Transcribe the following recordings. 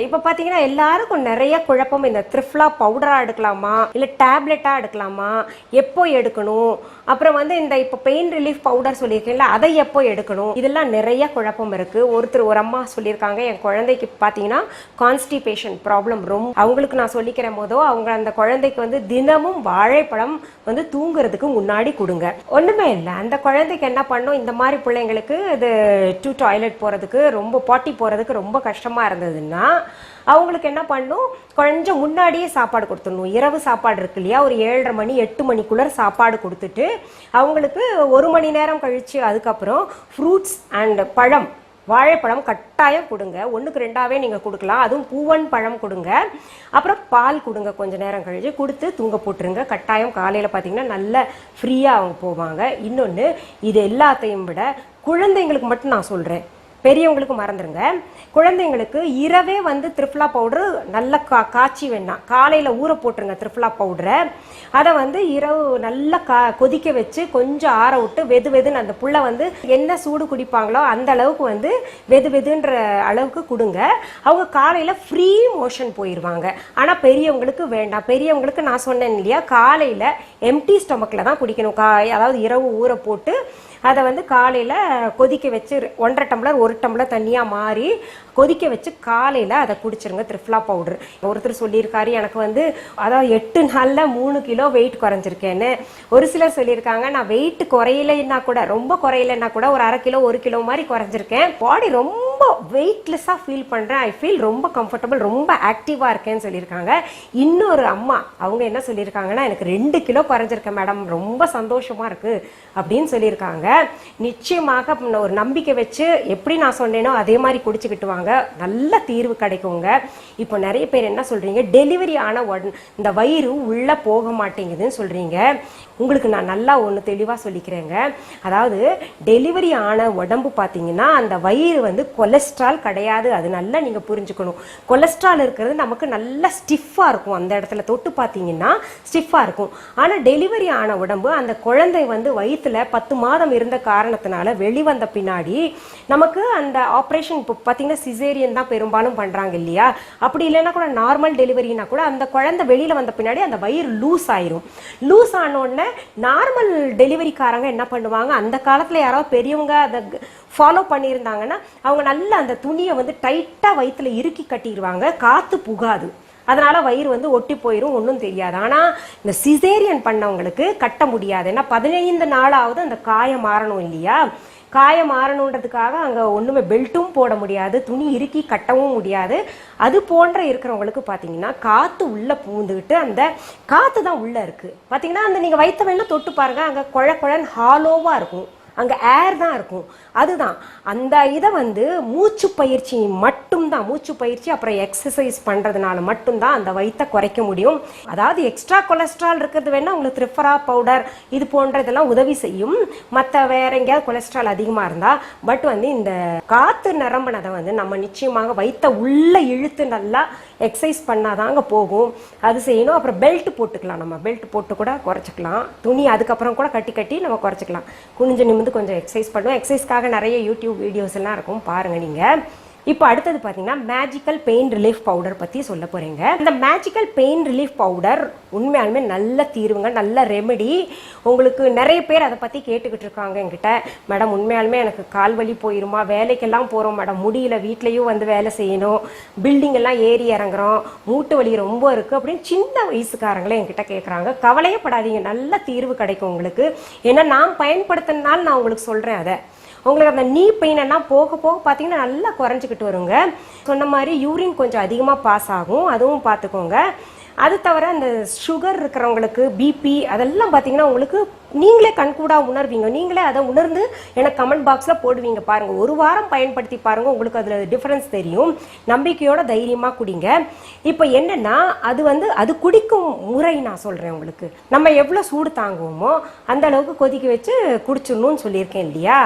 இப்ப பாத்தீங்கன்னா எல்லாருக்கும் நிறைய குழப்பம். இந்த த்ரிஃப்லா பவுடரா எடுக்கலாமா? இல்ல டேப்லெட்டா எடுக்கலாமா? எப்போ எடுக்கணும்? அப்புறம் வந்து இந்த இப்ப பெயின் ரிலீஃப் பவுடர் சொல்லியிருக்கீங்களா அதை எப்போ எடுக்கணும்? இதெல்லாம் நிறைய குழப்பம் இருக்கு. ஒருத்தர் ஒரு அம்மா சொல்லியிருக்காங்க என் குழந்தைக்கு பாத்தீங்கன்னா கான்ஸ்டிபேஷன் ப்ராப்ளம் ரொம்ப. அவங்களுக்கு நான் சொல்லிக்கிற போதோ அவங்க அந்த குழந்தைக்கு வந்து தினமும் வாழைப்பழம் வந்து தூங்குறதுக்கு முன்னாடி கொடுங்க. ஒண்ணுமே இல்லை. அந்த குழந்தைக்கு என்ன பண்ணும் இந்த மாதிரி பிள்ளைங்களுக்கு இது டு டாய்லெட் போறதுக்கு ரொம்ப பாட்டி போறதுக்கு ரொம்ப கஷ்டமா இருந்ததுன்னா அவங்களுக்கு என்ன பண்ணும்? கொஞ்சம் முன்னாடியே சாப்பாடு கொடுத்துடணும். இரவு சாப்பாடு இருக்கு இல்லையா? ஒரு ஏழரை மணி எட்டு மணிக்குள்ளே சாப்பாடு கொடுத்துட்டு அவங்களுக்கு ஒரு மணி நேரம் கழித்து அதுக்கப்புறம் ஃப்ரூட்ஸ் அண்ட் பழம் வாழைப்பழம் கட்டாயம் கொடுங்க. ஒன்றுக்கு ரெண்டாவே நீங்கள் கொடுக்கலாம். அதுவும் பூவன் பழம் கொடுங்க. அப்புறம் பால் கொடுங்க. கொஞ்ச நேரம் கழிச்சு கொடுத்து தூங்க போட்டுருங்க. கட்டாயம் காலையில் பார்த்தீங்கன்னா நல்ல ஃப்ரீயாக அவங்க போவாங்க. இன்னொன்று இது எல்லாத்தையும் விட குழந்தைங்களுக்கு மட்டும் நான் சொல்கிறேன் பெரியவங்களுக்கு மறந்துடுங்க குழந்தைங்களுக்கு இரவே வந்து த்ரிஃப்லா பவுடர் நல்லா கா காய்ச்சி வேணாம் காலையில் ஊற போட்டுருங்க த்ரிஃப்லா பவுடரை. அதை வந்து இரவு நல்லா கா கொதிக்க வச்சு கொஞ்சம் ஆற விட்டு வெது வெதுன்னு அந்த புள்ள வந்து என்ன சூடு குடிப்பாங்களோ அந்த அளவுக்கு வந்து வெது வெதுன்ற அளவுக்கு கொடுங்க. அவங்க காலையில் ஃப்ரீ மோஷன் போயிடுவாங்க ஆனால் பெரியவங்களுக்கு வேண்டாம். பெரியவங்களுக்கு நான் சொன்னேன் இல்லையா காலையில் எம்டி ஸ்டொமக்கில் தான் குடிக்கணும். கா அதாவது இரவு ஊற போட்டு அதை வந்து காலையில் கொதிக்க வச்சு ஒன்றரை டம்ளர் ஒரு டம்ளர் தண்ணியாக மாறி கொதிக்க வச்சு காலையில் அதை குடிச்சிருங்க. த்ரிஃப்லா பவுடர் ஒருத்தர் சொல்லியிருக்காரு எனக்கு வந்து அதாவது எட்டு நாளில் மூணு கிலோ வெயிட் குறைஞ்சிருக்கேன்னு. ஒரு சிலர் சொல்லியிருக்காங்க நான் வெயிட் குறையலைன்னா கூட ரொம்ப குறையலைன்னா கூட ஒரு அரை கிலோ ஒரு கிலோ மாதிரி குறைஞ்சிருக்கேன். பாடி ரொம்ப வெயிட்லெஸ்ஸாக ஃபீல் பண்ணுறேன் ஐ ஃபீல் ரொம்ப கம்ஃபர்டபுள் ரொம்ப ஆக்டிவாக இருக்கேன்னு சொல்லியிருக்காங்க. இன்னொரு அம்மா அவங்க என்ன சொல்லியிருக்காங்கன்னா எனக்கு ரெண்டு கிலோ குறைஞ்சிருக்கேன் மேடம் ரொம்ப சந்தோஷமாக இருக்குது அப்படின்னு சொல்லியிருக்காங்க. நிச்சயமாக ஒரு நம்பிக்கை வச்சு எப்படி நான் சொன்னேனோ அதே மாதிரி குடிச்சுக்கிட்டு வாங்க. நல்ல தீர்வு கிடைக்குங்க. இப்போ நிறைய பேர் என்ன சொல்கிறீங்க டெலிவரி ஆன உடன் இந்த வயிறு உள்ளே போக மாட்டேங்குதுன்னு சொல்கிறீங்க உங்களுக்கு நான் நல்லா ஒன்று தெளிவாக சொல்லிக்கிறேங்க. அதாவது டெலிவரி ஆன உடம்பு பார்த்தீங்கன்னா அந்த வயிறு வந்து கொலஸ்ட்ரால் கிடையாது. அது நல்லா நீங்கள் புரிஞ்சுக்கணும். கொலஸ்ட்ரால் இருக்கிறது நமக்கு நல்லா ஸ்டிஃபாக இருக்கும். அந்த இடத்துல தொட்டு பார்த்தீங்கன்னா ஸ்டிஃபாக இருக்கும். ஆனால் டெலிவரி ஆன உடம்பு அந்த குழந்தை வந்து வயிற்றுல பத்து மாதம் இருந்த காரணத்தினால வெளிவந்த பின்னாடி நமக்கு அந்த ஆப்ரேஷன் இப்போ பார்த்தீங்கன்னா சிசேரியன் தான் பெரும்பாலும் பண்ணுறாங்க இல்லையா? அப்படி இல்லைன்னா கூட நார்மல் டெலிவரினா கூட அந்த குழந்தை வெளியில் வந்த பின்னாடி அந்த வயிறு லூஸ் ஆயிரும். லூஸ் ஆன உடனே நார்மல் டெலிவரிக்காரங்க என்ன பண்ணுவாங்க? அந்த காலத்தில் யாராவது பெரியவங்க அதை ஃபாலோ பண்ணியிருந்தாங்கன்னா அவங்க நல்லா அந்த துணியை வந்து டைட்டாக வயிற்றுல இறுக்கி கட்டிடுவாங்க காற்று புகாது. அதனால் வயிறு வந்து ஒட்டி போயிடும் ஒன்றும் தெரியாது. ஆனால் இந்த சிசேரியன் பண்ணவங்களுக்கு கட்ட முடியாது. ஏன்னா பதினைந்து நாளாவது அந்த காயம் மாறணும் இல்லையா? காயம் மாறணுன்றதுக்காக அங்கே ஒன்றுமே பெல்ட்டும் போட முடியாது துணி இறுக்கி கட்டவும் முடியாது. அது போன்ற இருக்கிறவங்களுக்கு பார்த்தீங்கன்னா காற்று உள்ளே பூந்துக்கிட்டு அந்த காற்று தான் உள்ளே இருக்குது பார்த்தீங்கன்னா அந்த நீங்கள் வைத்த வேணா தொட்டு பாருங்கள் அங்கே குழ குழன்னு ஹாலோவாக இருக்கும். அங்கே ஏர் தான் இருக்கும். அதுதான். அந்த இதை வந்து மூச்சு பயிற்சி மட்டும்தான். மூச்சு பயிற்சி அப்புறம் எக்ஸசைஸ் பண்ணுறதுனால மட்டும்தான் அந்த வயிற்றை குறைக்க முடியும். அதாவது எக்ஸ்ட்ரா கொலஸ்ட்ரால் இருக்கிறது வேணால் உங்களுக்கு த்ரிஃபரா பவுடர் இது போன்றதெல்லாம் உதவி செய்யும். மற்ற வேற எங்கேயாவது கொலஸ்ட்ரால் அதிகமாக இருந்தால் பட் வந்து இந்த காற்று நிரம்பினதை வந்து நம்ம நிச்சயமாக வயிற்ற உள்ளே இழுத்து நல்லா எக்ஸசைஸ் பண்ணால் தாங்க போகும். அது செய்யணும். அப்புறம் பெல்ட் போட்டுக்கலாம் நம்ம. பெல்ட் போட்டு கூட குறைச்சிக்கலாம். துணி அதுக்கப்புறம் கூட கட்டி கட்டி நம்ம குறைச்சிக்கலாம். குனிஞ்சு நிமிந்து கொஞ்சம் எக்ஸசைஸ் பண்ணுவோம். எக்ஸசைஸ்க்காக நிறைய யூடியூப் வீடியோஸ் எல்லாம் இருக்கும். பாருங்கள் நீங்கள் இப்போ அடுத்தது பார்த்தீங்கன்னா மேஜிக்கல் பெயின் ரிலீஃப் பவுடர் பற்றி சொல்ல போகிறீங்க இந்த மேஜிக்கல் பெயின் ரிலீஃப் பவுடர் உண்மையாலுமே நல்ல தீர்வுங்க நல்ல ரெமெடி உங்களுக்கு நிறைய பேர் அதை பற்றி கேட்டுக்கிட்டு இருக்காங்க என்கிட்ட. மேடம் உண்மையாலுமே எனக்கு கால் வலி போயிருமா? வேலைக்கெல்லாம் போகிறோம் மேடம். முடியல வீட்லேயும் வந்து வேலை செய்யணும். பில்டிங் எல்லாம் ஏறி இறங்குறோம். மூட்டு வலி ரொம்ப இருக்குது அப்படின்னு சின்ன வயசுக்காரங்களே என்கிட்ட கேட்குறாங்க கவலையப்படாதீங்க. நல்ல தீர்வு கிடைக்கும் உங்களுக்கு. ஏன்னா நான் பயன்படுத்தினால நான் உங்களுக்கு சொல்கிறேன் அதை. உங்களுக்கு அந்த நீ பெயின் எல்லாம் போக போக பார்த்தீங்கன்னா நல்லா குறைஞ்சிக்கிட்டு வருங்க. சொன்ன மாதிரி யூரின் கொஞ்சம் அதிகமாக பாஸ் ஆகும். அதுவும் பார்த்துக்கோங்க அது தவிர அந்த சுகர் இருக்கிறவங்களுக்கு பிபி அதெல்லாம் பார்த்தீங்கன்னா உங்களுக்கு நீங்களே கண்கூடாக உணர்வீங்க. நீங்களே அதை உணர்ந்து எனக்கு கமெண்ட் பாக்ஸில் போடுவீங்க பாருங்கள் ஒரு வாரம் பயன்படுத்தி பாருங்கள் உங்களுக்கு அதில் டிஃப்ரென்ஸ் தெரியும். நம்பிக்கையோட தைரியமாக குடிங்க. இப்போ என்னென்னா அது வந்து அது குடிக்கும் முறை நான் சொல்கிறேன் உங்களுக்கு. நம்ம எவ்வளோ சூடு தாங்குவோமோ அந்த அளவுக்கு கொதிக்க வச்சு குடிச்சிடணும்னு சொல்லியிருக்கேன் இல்லையா?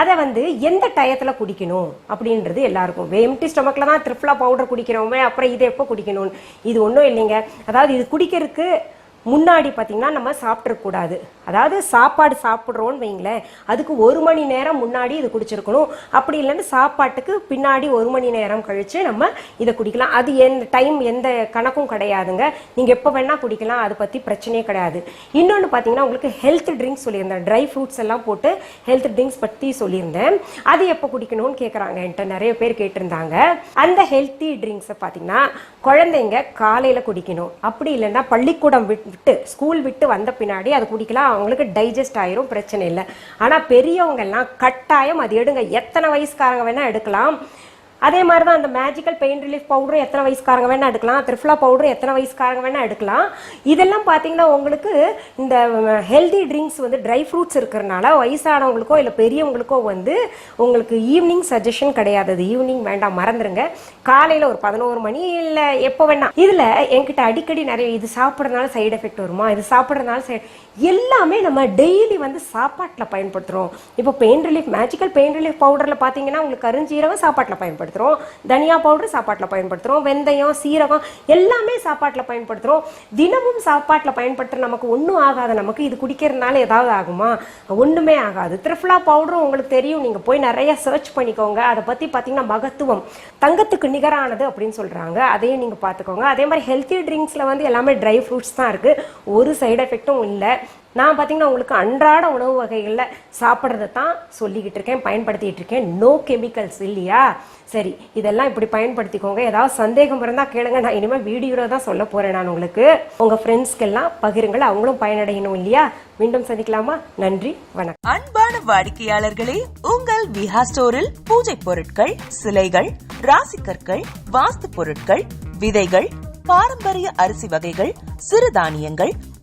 அதை வந்து எந்த டயத்தில் குடிக்கணும் அப்படின்றது எல்லாருக்கும். எம்டி ஸ்டொமக்கில் தான் த்ரிஃப்லா பவுடர் குடிக்கிறோமே அப்புறம் இதை எப்போ குடிக்கணும் இது ஒன்றும் இல்லைங்க. அதாவது இது குடிக்கிறதுக்கு முன்னாடி பார்த்தீங்கன்னா நம்ம சாப்பிட்றக்கூடாது அதாவது சாப்பாடு சாப்பிட்றோன்னு வைங்களேன் அதுக்கு ஒரு மணி நேரம் முன்னாடி இது குடிச்சிருக்கணும். அப்படி இல்லைன்னு சாப்பாட்டுக்கு பின்னாடி ஒரு மணி நேரம் கழித்து நம்ம இதை குடிக்கலாம். அது எந்த டைம் எந்த கணக்கும் கிடையாதுங்க. நீங்கள் எப்போ வேணால் குடிக்கலாம் அதை பற்றி பிரச்சனையே கிடையாது. இன்னொன்று பார்த்தீங்கன்னா உங்களுக்கு ஹெல்த் ட்ரிங்க்ஸ் சொல்லியிருந்தேன். ட்ரை ஃப்ரூட்ஸ் எல்லாம் போட்டு ஹெல்த் ட்ரிங்க்ஸ் பற்றி சொல்லியிருந்தேன். அது எப்போ குடிக்கணும்னு கேட்குறாங்க என்கிட்ட நிறைய பேர் கேட்டிருந்தாங்க. அந்த ஹெல்த்தி ட்ரிங்க்ஸை பார்த்தீங்கன்னா குழந்தைங்க காலையில் குடிக்கணும். அப்படி இல்லைன்னா பள்ளிக்கூடம் விட்டு விட்டு ஸ்கூல் விட்டு வந்த பின்னாடி அது குடிக்கலாம் அவங்களுக்கு டைஜஸ்ட் ஆயிரும் பிரச்சனை இல்லை. ஆனால் பெரியவங்கெல்லாம் கட்டாயம் அது எடுங்க. எத்தனை வயசுக்காரங்க வேணால் எடுக்கலாம். அதே மாதிரி தான் அந்த மேஜிக்கல் பெயின் ரிலீஃப் பவுடரும் எத்தனை வயசுக்காரங்க வேணால் எடுக்கலாம். த்ரிஃப்லா பவுடரும் எத்தனை வயசுக்காரங்க வேணால் எடுக்கலாம். இதெல்லாம் பார்த்தீங்கன்னா உங்களுக்கு இந்த ஹெல்தி ட்ரிங்க்ஸ் வந்து ட்ரை ஃப்ரூட்ஸ் இருக்கிறனால வயசானவங்களுக்கோ இல்லை பெரியவங்களுக்கோ வந்து உங்களுக்கு ஈவினிங் சஜஷன் கிடையாது. அது ஈவினிங் வேண்டாம் மறந்துடுங்க காலையில் ஒரு பதினோரு மணி இல்லை எப்போ வேணாம் இதில் என்கிட்ட அடிக்கடி நிறைய இது சாப்பிட்றதுனால சைடு எஃபெக்ட் வருமா? இது சாப்பிட்றதுனால சைடு எல்லாமே நம்ம டெய்லி வந்து சாப்பாட்டில் பயன்படுத்துகிறோம் இப்போ pain relief magical pain relief பவுடரில் பார்த்தீங்கன்னா உங்களுக்கு கருஞ்சீரகம் சாப்பாட்டில் பயன்படுத்துகிறோம் தனியா பவுடர் சாப்பாட்டில் பயன்படுத்துகிறோம் வெந்தயம் சீரகம் எல்லாமே சாப்பாட்டில் பயன்படுத்துகிறோம் தினமும் சாப்பாட்டில் பயன்படுத்துகிற நமக்கு ஒன்றும் ஆகாது நமக்கு இது குடிக்கிறதுனால ஏதாவது ஆகுமா? ஒன்றுமே ஆகாது. த்ரிஃப்லா பவுடரும் உங்களுக்கு தெரியும். நீங்கள் போய் நிறைய சர்ச் பண்ணிக்கோங்க. அதை பற்றி பார்த்தீங்கன்னா மகத்துவம் தங்கத்துக்கு நிகரானது அப்படின்னு சொல்கிறாங்க அதையும் நீங்கள் பார்த்துக்கோங்க அதே மாதிரி ஹெல்த்தி ட்ரிங்க்ஸில் வந்து எல்லாமே ட்ரை ஃப்ரூட்ஸ் தான் இருக்குது ஒரு சைடு எஃபெக்ட்டும் இல்லை. நான் பார்த்தீங்கன்னா உங்களுக்கு அன்றாட உணவு வகைகளில் சாப்பிட்றத தான் சொல்லிக்கிட்டு இருக்கேன் பயன்படுத்திட்டு இருக்கேன். நோ கெமிக்கல்ஸ் இல்லையா? சரி இதெல்லாம் இப்படி பயன்படுத்திக்கோங்க. ஏதாவது சந்தேகம் இருந்தால் கேளுங்க. நான் இனிமேல் வீடியோவில் தான் சொல்ல போகிறேன் நான் உங்களுக்கு. உங்கள் ஃப்ரெண்ட்ஸ்க்கெல்லாம் பகிருங்கள். அவங்களும் பயனடையணும் இல்லையா? மீண்டும் சந்திக்கலாமா? நன்றி வணக்கம். அன்பான வாடிக்கையாளர்களே உங்கள் விஹா ஸ்டோரில் பூஜை பொருட்கள் சிலைகள் ராசிக்கற்கள் வாஸ்து பொருட்கள் விதைகள் பாரம்பரிய அரிசி வகைகள் சிறுதானியங்கள்